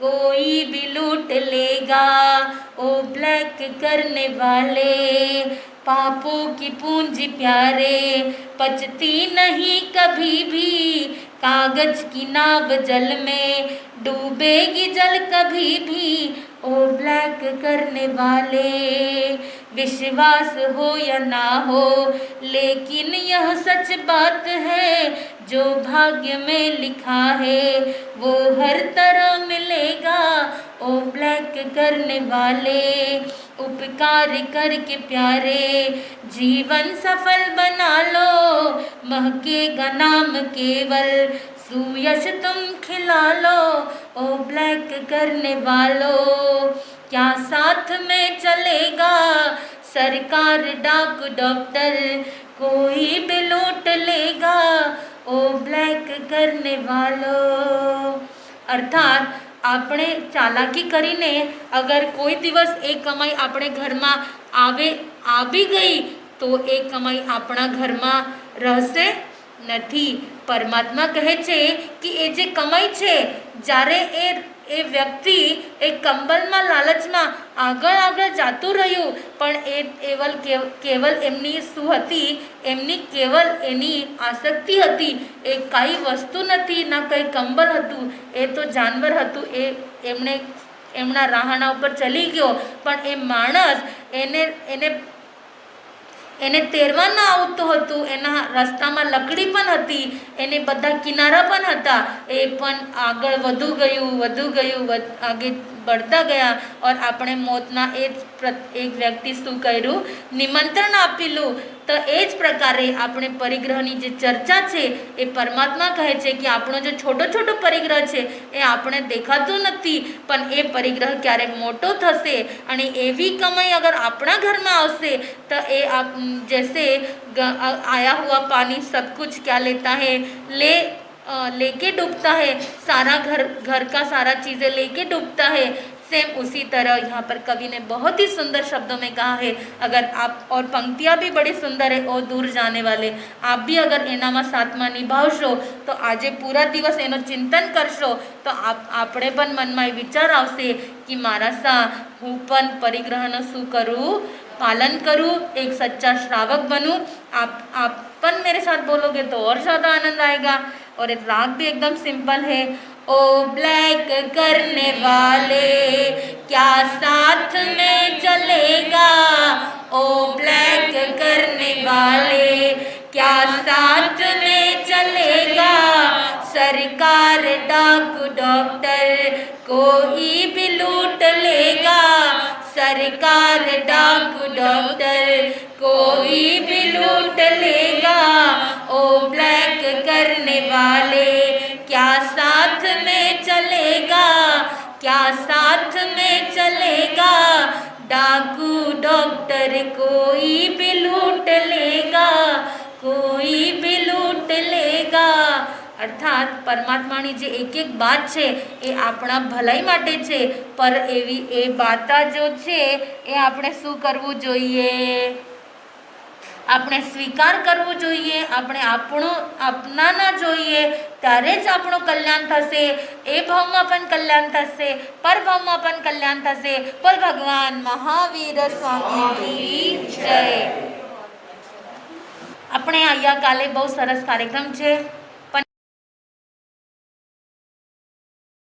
कोई भी लूट लेगा, ओ ब्लैक करने वाले। पापों की पूंजी प्यारे, पचती नहीं कभी भी। कागज़ की नाव जल में, डूबेगी जल कभी भी। ओ ब्लैक करने वाले, विश्वास हो या ना हो, लेकिन यह सच बात है जो भाग्य में लिखा है, वो हर तरह मिलेगा। ओ ब्लैक करने वाले, उपकार करके प्यारे, जीवन सफल बना लो। महकेगा नाम केवल सुयश तुम खिला लो। ओ ब्लैक करने वालों, क्या साथ में चलेगा? सरकार डाक डॉक्टर कोई भी लूट लेगा। ओ બ્લેક કરને વાલો. અર્થાત, આપણે ચાલાકી કરીને અગર કોઈ દિવસ એ કમાઈ આપણે ઘરમાં આવે, આવી ગઈ, તો એ કમાઈ આપણા ઘરમાં રહેશે નથી. પરમાત્મા કહે છે કે એ જે કમાઈ છે, જ્યારે એ એ વ્યક્તિ એ કંબલમાં, લાલચમાં આગળ આગળ જાતું રહ્યું, પણ એ કેવલ કેવ- કેવલ એમની શું હતી? એમની કેવલ એની આસક્તિ હતી. એ કાંઈ વસ્તુ નથી, ના કંઈ કંબલ હતું. એ તો જાનવર હતું. એ એમણે એમના રાહણા ઉપર ચલી ગયો. પણ એ માણસ એને એને એને તેરવા ના આવતું હતું, એના રસ્તામાં લકડી પણ હતી, એને બધા કિનારા પણ હતા, એ પણ આગળ વધુ ગયું વધુ ગયું આગળ આગે बढ़ता ગયા ઓર આપણે મોતના એ જ એક વ્યક્તિ શું કર્યું? નિમંત્રણ આપેલું. તો એ જ પ્રકારે આપણે પરિગ્રહની જે ચર્ચા છે, એ પરમાત્મા કહે છે કે આપણો જે છોટો છોટો પરિગ્રહ છે, એ આપણે દેખાતો નથી. પણ એ પરિગ્રહ ક્યારે મોટો થશે અને એવી કમાઈ અગર આપણા ઘરમાં આવશે, તો એ આપ, જૈસે આયા હુઆ પાણી સબકુછ ક્યાં લેતા હે? લે लेके डूबता है सारा घर घर का सारा चीज़ें लेके डूबता है सेम उसी तरह यहाँ पर कवि ने बहुत ही सुंदर शब्दों में कहा है अगर आप और पंक्तियाँ भी बड़ी सुंदर है और दूर जाने वाले आप भी अगर એનામાં સાથમાં નિભાવશો તો આજે પૂરા દિવસ એનું ચિંતન કરશો તો આપ આપણે પણ મનમાં એ વિચાર આવશે કે મારા સા હું પણ પરિગ્રહનું શું કરું पालन करूँ एक सच्चा श्रावक बनूँ आप आप पण मेरे साथ बोलोगे तो और ज़्यादा आनंद आएगा और एक राग भी एकदम सिंपल है। ओ ब्लैक करने वाले, क्या साथ में चलेगा? ओ ब्लैक करने वाले, क्या साथ में चलेगा? सरकार डाकू डॉक्टर कोई भी लूट लेगा। सरकार डाकू डॉक्टर कोई भी लूट लेगा। करने वाले क्या साथ में चलेगा क्या साथ में चलेगा डाकू डॉक्टर कोई भी लूट लेगा कोई भी लूट लेगा અર્થાત પરમાત્માની જે એક એક વાત છે એ આપણા ભલાઈ માટે છે પર એવી એ બાતા જો છે એ આપણે શું કરવું જોઈએ આપણે સ્વીકાર કરવો જોઈએ, આપણે આપણો અપનાના જોઈએ, ત્યારે જ આપણું કલ્યાણ થશે. એ ભાવમાં પણ કલ્યાણ થશે, પરભાવમાં પણ કલ્યાણ થશે. બોલ ભગવાન, મહાવીર સ્વામીની જય. આપણે અહીંયા કાલે બહુ સરસ કાર્યક્રમ છે.